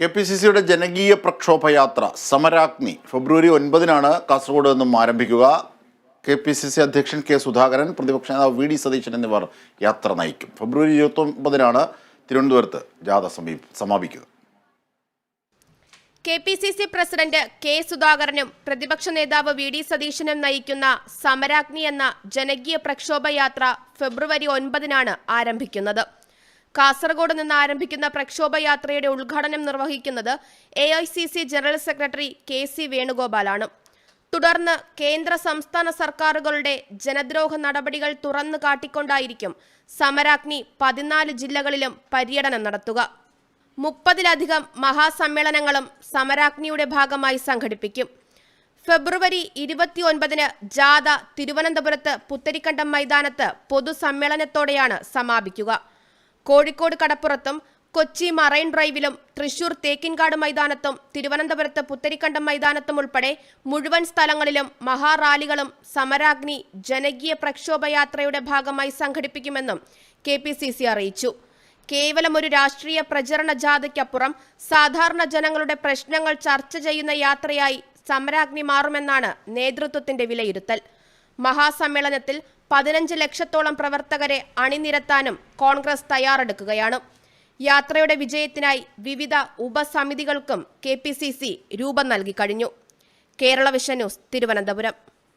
K P C സിയുടെ ജനകീയ പ്രക്ഷോഭയാത്ര സമരാഗ്നി ഫെബ്രുവരി ഒൻപതിനാണ് കാസർഗോഡ് നിന്നും ആരംഭിക്കുക. കെ പി സി സി അധ്യക്ഷൻ കെ സുധാകരൻ പ്രതിപക്ഷ നേതാവ് വി ഡി സതീശൻ എന്നിവർ യാത്ര നയിക്കും. ഫെബ്രുവരി ഇരുപത്തി ഒമ്പതിനാണ് തിരുവനന്തപുരത്ത് ജാഥ സമീപ സമാപിക്കുക K P C C president K സുധാകരനും പ്രതിപക്ഷ നേതാവ് വി ഡി സതീശനും നയിക്കുന്ന സമരാഗ്നി എന്ന ജനകീയ പ്രക്ഷോഭയാത്ര ഫെബ്രുവരി ഒൻപതിനാണ് ആരംഭിക്കുന്നത്. കാസർഗോഡ് നിന്ന് ആരംഭിക്കുന്ന പ്രക്ഷോഭയാത്രയുടെ ഉദ്ഘാടനം നിർവഹിക്കുന്നത് A general secretary K C വേണുഗോപാലാണ്. തുടർന്ന് കേന്ദ്ര സംസ്ഥാന സർക്കാരുകളുടെ ജനദ്രോഹ നടപടികൾ തുറന്നു കാട്ടിക്കൊണ്ടായിരിക്കും സമരാഗ്നി പതിനാല് ജില്ലകളിലും പര്യടനം നടത്തുക. മുപ്പതിലധികം മഹാസമ്മേളനങ്ങളും സമരാഗ്നിയുടെ ഭാഗമായി സംഘടിപ്പിക്കും. ഫെബ്രുവരി ഇരുപത്തിയൊൻപതിന് ജാഥ തിരുവനന്തപുരത്ത് പുത്തരിക്കണ്ടം മൈതാനത്ത് പൊതുസമ്മേളനത്തോടെയാണ് സമാപിക്കുക. കോഴിക്കോട് കടപ്പുറത്തും കൊച്ചി മറൈൻ ഡ്രൈവിലും തൃശൂർ തേക്കിൻകാട് മൈതാനത്തും തിരുവനന്തപുരത്ത് പുത്തരിക്കണ്ടം മൈതാനത്തും ഉൾപ്പെടെ മുഴുവൻ സ്ഥലങ്ങളിലും മഹാറാലികളും സമരാഗ്നി ജനകീയ പ്രക്ഷോഭയാത്രയുടെ ഭാഗമായി സംഘടിപ്പിക്കുമെന്നും കെ അറിയിച്ചു. കേവലം ഒരു രാഷ്ട്രീയ പ്രചരണ ജാഥയ്ക്കപ്പുറം സാധാരണ ജനങ്ങളുടെ പ്രശ്നങ്ങൾ ചർച്ച ചെയ്യുന്ന യാത്രയായി സമരാഗ്നി മാറുമെന്നാണ് നേതൃത്വത്തിന്റെ വിലയിരുത്തൽ. മഹാസമ്മേളനത്തിൽ പതിനഞ്ച് ലക്ഷത്തോളം പ്രവർത്തകരെ അണിനിരത്താനും കോൺഗ്രസ് തയ്യാറെടുക്കുകയാണ്. യാത്രയുടെ വിജയത്തിനായി വിവിധ ഉപസമിതികൾക്കും കെ പി സി സി രൂപം നൽകി കഴിഞ്ഞു. Kerala vision news Thiruvananthapuram.